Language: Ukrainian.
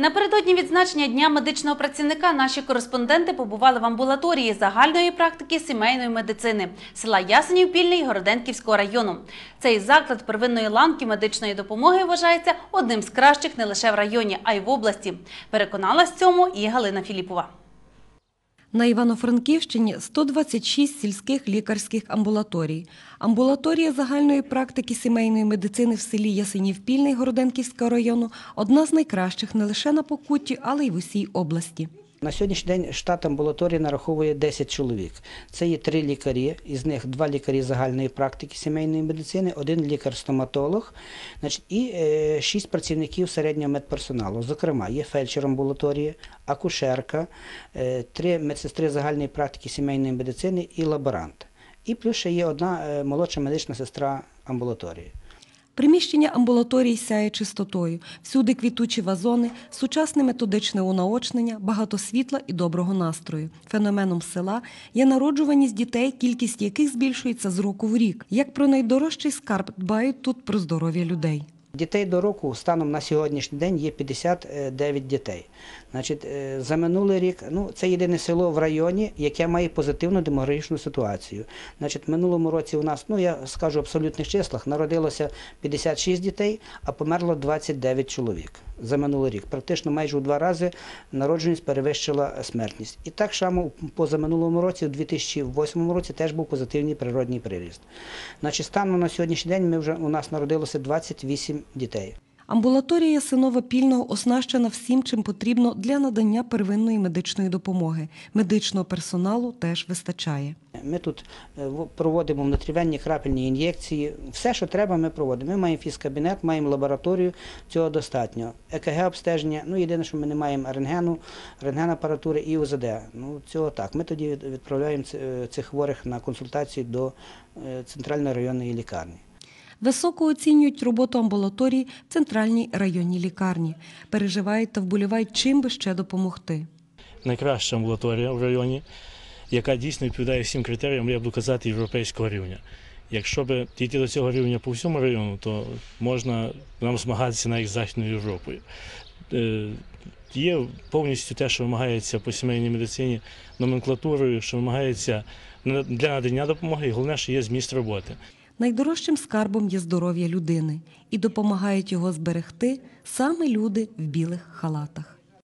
Напередодні відзначення Дня медичного працівника наші кореспонденти побували в амбулаторії загальної практики сімейної медицини села Ясенів Пільний Городенківського району. Цей заклад первинної ланки медичної допомоги вважається одним з кращих не лише в районі, а й в області. Переконалась цьому і Галина Філіпова. На Івано-Франківщині 126 сільських лікарських амбулаторій. Амбулаторія загальної практики сімейної медицини в селі Ясенів-Пільний Городенківського району одна з найкращих не лише на Покутті, але й в усій області. На сьогоднішній день штат амбулаторії нараховує 10 чоловік. Це є три лікарі, із них два лікарі загальної практики сімейної медицини, один лікар-стоматолог, і е, шість працівників середнього медперсоналу. Зокрема, є фельдшер амбулаторії, акушерка, е, три медсестри загальної практики сімейної медицини і лаборант. І плюс ще є одна е, молодша медична сестра амбулаторії. Приміщення амбулаторії сяє чистотою, всюди квітучі вазони, сучасне методичне унаочнення, багато світла і доброго настрою. Феноменом села є народжуваність дітей, кількість яких збільшується з року в рік. Як про найдорожчий скарб дбають тут про здоров'я людей. Дітей до року станом на сьогоднішній день є 59 дітей. Значить, е, за минулий рік, ну це єдине село в районі, яке має позитивну демографічну ситуацію. Значить, в минулому році у нас, ну я скажу в абсолютних числах, народилося 56 дітей, а померло 29 чоловік за минулий рік. Практично майже у два рази народженість перевищила смертність. І так само позаминулому році, у 2008 році, теж був позитивний природній приріст. Значить, станом на сьогоднішній день ми вже у нас народилося 28 дітей. Амбулаторія Синова Пільного оснащена всім, чим потрібно для надання первинної медичної допомоги. Медичного персоналу теж вистачає. Ми тут е, проводимо внутрівенні крапельні ін'єкції. Все, що треба, ми проводимо. Ми маємо фізкабінет, маємо лабораторію, цього достатньо. ЕКГ обстеження. Ну, єдине, що ми не маємо рентгену, рентгенапаратури і УЗД. Ну, цього так. Ми тоді відправляємо е, цих хворих на консультації до е, центральної районної лікарні. Високо оцінюють роботу амбулаторій в центральній районній лікарні. Переживають та вболівають, чим би ще допомогти. найкраща амбулаторія в районі, яка дійсно відповідає всім критеріям, я буду казати, європейського рівня. Якщо б дійти до цього рівня по всьому району, то можна нам змагатися навіть з Західною Європою. Е, Є повністю те, що вимагається по сімейній медицині, номенклатурою, що вимагається для надання допомоги, і головне, що є зміст роботи. Найдорожчим скарбом є здоров'я людини і допомагають його зберегти саме люди в білих халатах.